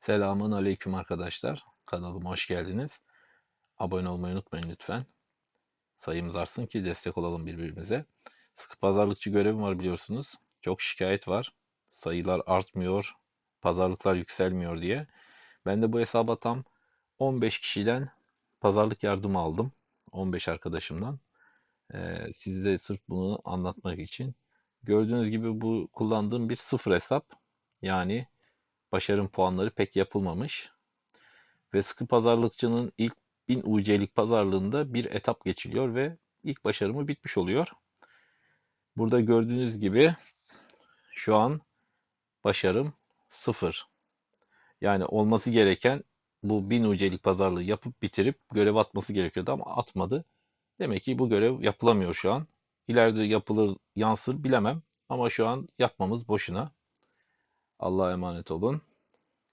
Selamun aleyküm arkadaşlar. Kanalıma hoş geldiniz. Abone olmayı unutmayın lütfen. Sayımız artsın ki destek olalım birbirimize. Sıkı pazarlıkçı görevim var biliyorsunuz. Çok şikayet var. Sayılar artmıyor, pazarlıklar yükselmiyor diye. Ben de bu hesaba tam 15 kişiden pazarlık yardımı aldım. 15 arkadaşımdan. Ee, size sırf bunu anlatmak için. Gördüğünüz gibi bu kullandığım bir sıfır hesap. Yani başarım puanları pek yapılmamış. Ve sıkı pazarlıkçının ilk 1000 UC'lik pazarlığında bir etap geçiliyor ve ilk başarımı bitmiş oluyor. Burada gördüğünüz gibi şu an başarım 0. Yani olması gereken bu 1000 UC'lik pazarlığı yapıp bitirip görev atması gerekiyordu ama atmadı. Demek ki bu görev yapılamıyor şu an. İleride yapılır, yansır bilemem ama şu an yapmamız boşuna. Allah'a emanet olun.